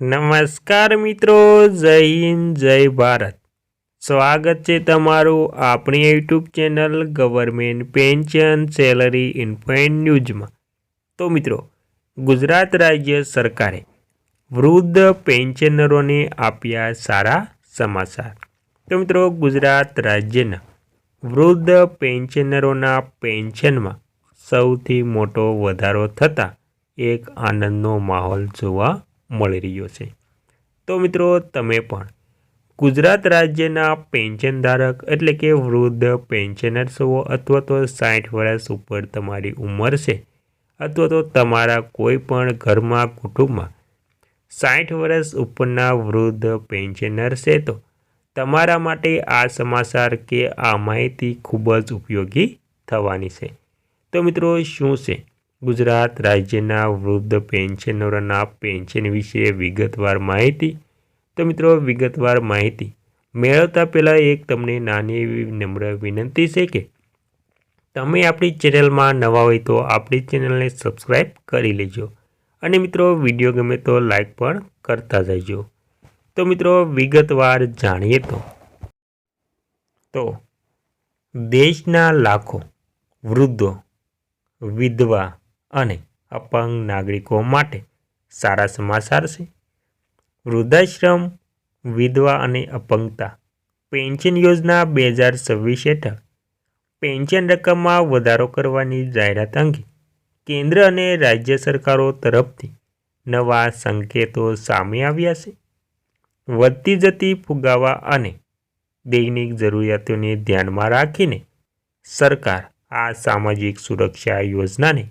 નમસ્કાર મિત્રો, જય હિન્દ, જય ભારત. સ્વાગત છે તમારું આપણી YouTube channel government pension salary ઇન્ફોઇન ન્યૂઝમાં. તો મિત્રો, ગુજરાત રાજ્ય સરકારે વૃદ્ધ પેન્શનરોને આપ્યા સારા સમાચાર. તો મિત્રો, ગુજરાત રાજ્યના વૃદ્ધ પેન્શનરોના પેન્શનમાં સૌથી મોટો વધારો થતાં એક આનંદનો માહોલ જોવા મળી રહ્યો છે. તો મિત્રો, તમે પણ ગુજરાત રાજ્યના પેન્શન ધારક એટલે કે વૃદ્ધ પેન્શનર્સ હો અથવા તો સાઠ વર્ષ ઉપર તમારી ઉંમર છે અથવા તો તમારા કોઈ પણ ઘરમાં કુટુંબમાં સાઠ વર્ષ ઉપરના વૃદ્ધ પેન્શનર છે તો તમારા માટે આ સમાચાર કે આ માહિતી ખૂબ જ ઉપયોગી થવાની છે. તો મિત્રો, શું છે? ગુજરાત રાજ્યના વૃદ્ધ પેન્શનરોના પેન્શન વિશે વિગતવાર માહિતી. તો મિત્રો, વિગતવાર માહિતી. મેળવતા પહેલાં એક તમને નાની એવી નમ્ર વિનંતી છે કે, તમે આપણી ચેનલમાં નવા હોય તો આપણી ચેનલને સબસ્ક્રાઈબ કરી લેજો. અને મિત્રો, વીડિયો ગમે તો લાઈક પણ કરતા જજો. તો મિત્રો, વિગતવાર જાણીએ તો. તો, દેશના લાખો વૃદ્ધો, વિધવા અને અપંગ નાગરિકો માટે સારા સમાચાર છે. વૃદ્ધાશ્રમ, વિધવા અને અપંગતા પેન્શન યોજના બે હજાર છવ્વીસ હેઠળ પેન્શન રકમમાં વધારો કરવાની જાહેરાત અંગે કેન્દ્ર અને રાજ્ય સરકારો તરફથી નવા સંકેતો સામે આવ્યા છે. વધતી જતી ફુગાવા અને દૈનિક જરૂરિયાતોને ધ્યાનમાં રાખીને સરકાર આ સામાજિક સુરક્ષા યોજનાને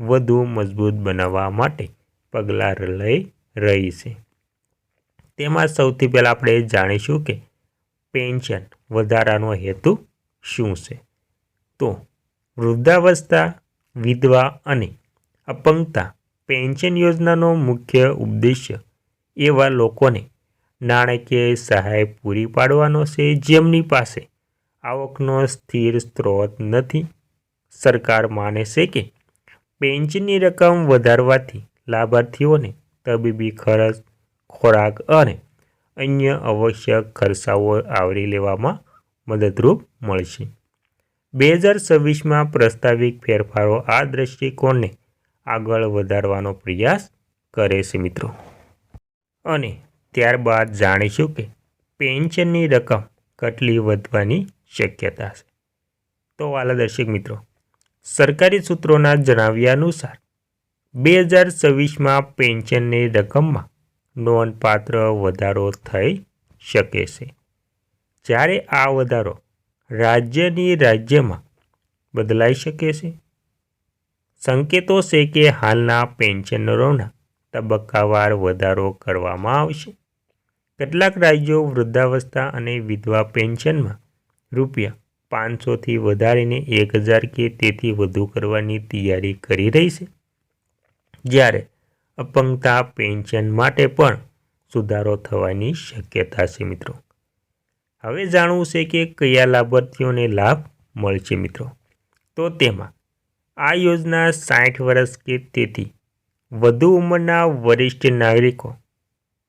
વધુ મજબૂત બનાવવા માટે પગલાં લઈ રહી છે. તેમાં સૌથી પહેલાં આપણે જાણીશું કે પેન્શન વધારાનો હેતુ શું છે. તો વૃદ્ધાવસ્થા, વિધવા અને અપંગતા પેન્શન યોજનાનો મુખ્ય ઉદ્દેશ્ય એવા લોકોને નાણાકીય સહાય પૂરી પાડવાનો છે. જેમની પાસે આવકનો સ્થિર સ્ત્રોત નથી, સરકાર માને છે કે પેન્શનની રકમ વધારવાથી લાભાર્થીઓને તબીબી ખર્ચ, ખોરાક અને અન્ય આવશ્યક ખર્ચાઓ આવરી લેવામાં મદદરૂપ મળશે. બે હજાર છવ્વીસમાં પ્રસ્તાવિક ફેરફારો આ દૃષ્ટિકોણને આગળ વધારવાનો પ્રયાસ કરે છે મિત્રો. અને ત્યારબાદ જાણીશું કે પેન્શનની રકમ કેટલી વધવાની શક્યતા છે. તો વાલા દર્શક મિત્રો સરકારી સૂત્રોના જણાવ્યા અનુસાર, બે હજાર છવ્વીસમાં પેન્શનની રકમમાં નોંધપાત્ર વધારો થઈ શકે છે. જ્યારે આ વધારો રાજ્યની રાજ્યમાં બદલાઈ શકે છે, સંકેતો છે કે હાલના પેન્શનરોના તબક્કાવાર વધારો કરવામાં આવશે. કેટલાક રાજ્યો વૃદ્ધાવસ્થા અને વિધવા પેન્શનમાં રૂપિયા પાંચસોથી વધારીને એક હજાર કે તેથી વધુ કરવાની તૈયારી કરી રહી છે. જ્યારે અપંગતા પેન્શન માટે પણ સુધારો થવાની શક્યતા છે મિત્રો. હવે જાણવું છે કે કયા લાભાર્થીઓને લાભ મળશે મિત્રો? તો તેમાં આ યોજના સાઠ વર્ષ કે તેથી વધુ ઉંમરના વરિષ્ઠ નાગરિકો,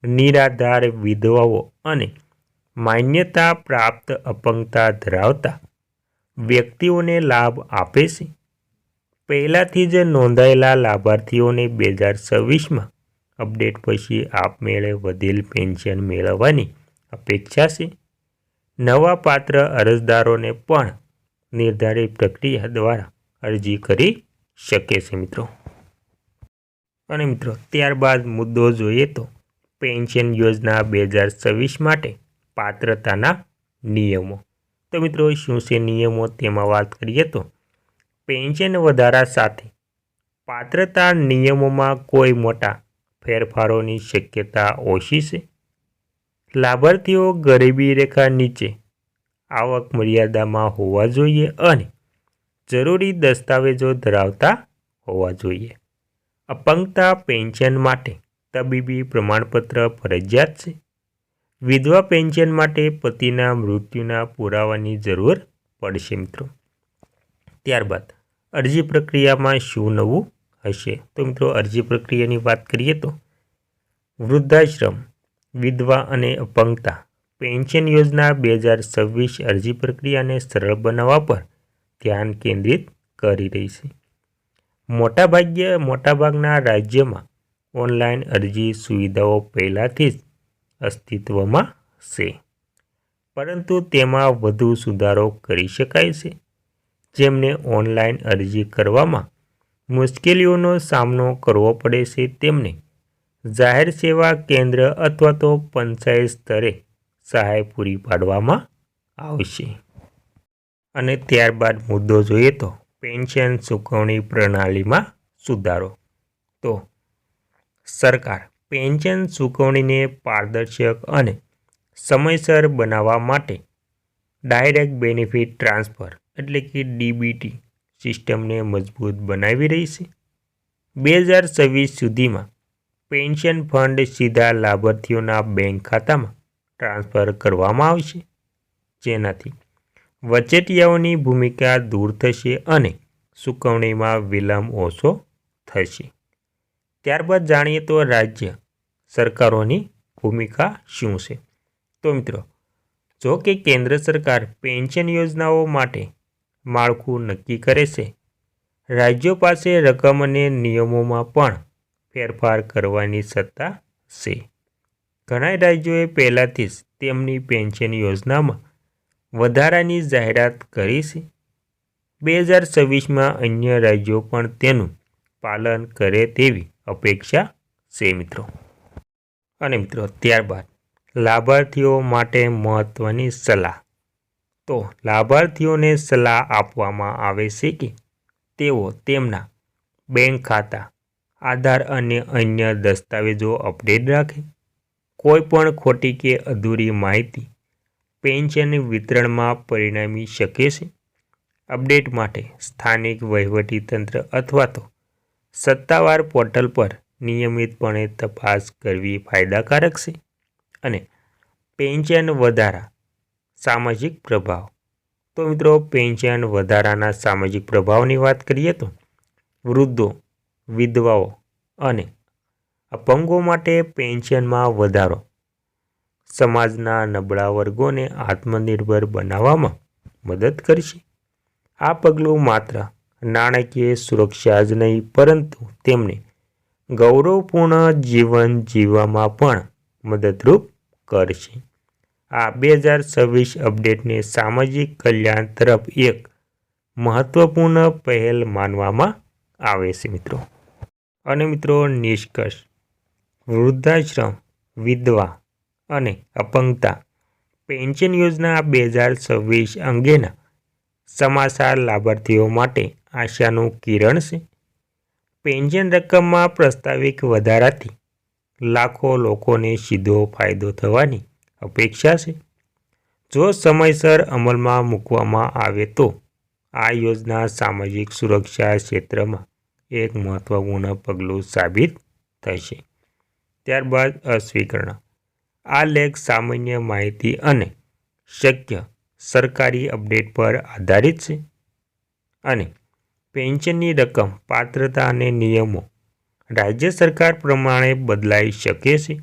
નિરાધાર વિધવાઓ અને માન્યતા પ્રાપ્ત અપંગતા ધરાવતા વ્યક્તિઓને લાભ આપે છે. પહેલાંથી જ નોંધાયેલા લાભાર્થીઓને બે હજાર છવ્વીસમાં અપડેટ પછી આપમેળે વધેલ પેન્શન મેળવવાની અપેક્ષા છે. નવા પાત્ર અરજદારોને પણ નિર્ધારિત પ્રક્રિયા દ્વારા અરજી કરી શકે છે મિત્રો. અને મિત્રો, ત્યારબાદ મુદ્દો જોઈએ તો પેન્શન યોજના બે હજાર છવ્વીસ માટે પાત્રતાના નિયમો. તો મિત્રો, શું છે નિયમો તેમાં વાત કરીએ તો? પેન્શન વધારા સાથે પાત્રતા નિયમોમાં કોઈ મોટા ફેરફારોની શક્યતા ઓછી છે? લાભાર્થીઓ ગરીબી રેખા નીચે આવક મર્યાદામાં હોવા જોઈએ અને જરૂરી દસ્તાવેજો ધરાવતા હોવા જોઈએ. અપંગતા પેન્શન માટે તબીબી પ્રમાણપત્ર ફરજિયાત છે. વિધવા પેન્શન માટે પતિના મૃત્યુના પુરાવાની જરૂર પડશે મિત્રો. ત્યારબાદ અરજી પ્રક્રિયામાં શું નવું હશે? તો મિત્રો, અરજી પ્રક્રિયાની વાત કરીએ તો વૃદ્ધાશ્રમ, વિધવા અને અપંગતા પેન્શન યોજના બે હજાર છવ્વીસ અરજી પ્રક્રિયાને સરળ બનાવવા પર ધ્યાન કેન્દ્રિત કરી રહી છે. મોટાભાગ્ય મોટાભાગના રાજ્યમાં ઓનલાઈન અરજી સુવિધાઓ પહેલાંથી જ અસ્તિત્વમાં છે. પરંતુ તેમાં વધુ સુધારો કરી શકાય છે. જેમને ઓનલાઈન અરજી કરવામાં મુશ્કેલીઓનો સામનો કરવો પડે છે તેમને જાહેર સેવા કેન્દ્ર અથવા તો પંચાયત સ્તરે સહાય પૂરી પાડવામાં આવશે. અને ત્યારબાદ મુદ્દો જોઈએ તો પેન્શન ચૂકવણી પ્રણાલીમાં સુધારો. તો સરકાર પેન્શન ચૂકવણીને પારદર્શક અને સમયસર બનાવવા માટે ડાયરેક્ટ બેનિફિટ ટ્રાન્સફર એટલે કે ડીબીટી સિસ્ટમને મજબૂત બનાવી રહી છે. બે હજાર છવ્વીસ સુધીમાં પેન્શન ફંડ સીધા લાભાર્થીઓના બેંક ખાતામાં ટ્રાન્સફર કરવામાં આવશે. જેનાથી વચેટિયાઓની ભૂમિકા દૂર થશે અને ચૂકવણીમાં વિલંબ ઓછો થશે. ત્યારબાદ જાણીએ તો રાજ્ય સરકારોની ભૂમિકા શું છે? તો મિત્રો, જો કે કેન્દ્ર સરકાર પેન્શન યોજનાઓ માટે માળખું નક્કી કરે છે, રાજ્યો પાસે રકમ અને નિયમોમાં પણ ફેરફાર કરવાની સત્તા છે. ઘણા રાજ્યોએ પહેલાંથી જ તેમની પેન્શન યોજનામાં વધારાની જાહેરાત કરી છે. બે હજાર છવ્વીસમાં અન્ય રાજ્યો પણ તેનું પાલન કરે તેવી અપેક્ષા છે મિત્રો. અને મિત્રો, ત્યારબાદ લાભાર્થીઓ માટે મહત્ત્વની સલાહ. તો લાભાર્થીઓને સલાહ આપવામાં આવે છે કે તેઓ તેમના બેંક ખાતા, આધાર અને અન્ય દસ્તાવેજો અપડેટ રાખે. કોઈપણ ખોટી કે અધૂરી માહિતી પેન્શન વિતરણમાં પરિણમી શકે છે. અપડેટ માટે સ્થાનિક વહીવટીતંત્ર અથવા તો સત્તાવાર પોર્ટલ પર નિયમિતપણે તપાસ કરવી ફાયદાકારક છે અને પેન્શન વધારા સામાજિક પ્રભાવ. તો મિત્રો, પેન્શન વધારાના સામાજિક પ્રભાવની વાત કરીએ તો વૃદ્ધો, વિધવાઓ અને અપંગો માટે પેન્શનમાં વધારો સમાજના નબળા વર્ગોને આત્મનિર્ભર બનાવવામાં મદદ કરશે. આ પગલું માત્ર નાણાકીય સુરક્ષા જ નહીં, પરંતુ તેમને ગૌરવપૂર્ણ જીવન જીવવામાં પણ મદદરૂપ કરશે. આ બે હજાર છવ્વીસ અપડેટને સામાજિક કલ્યાણ તરફ એક મહત્વપૂર્ણ પહેલ માનવામાં આવે છે મિત્રો. અને મિત્રો, નિષ્કર્ષ. વૃદ્ધાશ્રમ, વિધવા અને અપંગતા પેન્શન યોજના બે હજાર છવ્વીસ અંગેના સમાચાર લાભાર્થીઓ માટે આશાનું કિરણ છે પેન્શન રકમમાં પ્રસ્તાવિક વધારાથી લાખો લોકોને સીધો ફાયદો થવાની અપેક્ષા છે. જો સમયસર અમલમાં મૂકવામાં આવે તો આ યોજના સામાજિક સુરક્ષા ક્ષેત્રમાં એક મહત્વપૂર્ણ પગલું સાબિત થશે. ત્યારબાદ અસ્વીકરણ. આ લેખ સામાન્ય માહિતી અને શક્ય સરકારી અપડેટ પર આધારિત છે અને પેન્શનની રકમ, પાત્રતા અને નિયમો રાજ્ય સરકાર પ્રમાણે બદલાઈ શકે છે.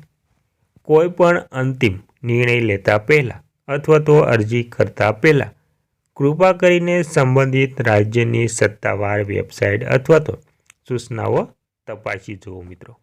કોઈ પણ અંતિમ નિર્ણય લેતા પહેલાં અથવા તો અરજી કરતા પહેલાં કૃપા કરીને સંબંધિત રાજ્યની સત્તાવાર વેબસાઇટ અથવા તો સૂચનાઓ તપાસી જુઓ મિત્રો.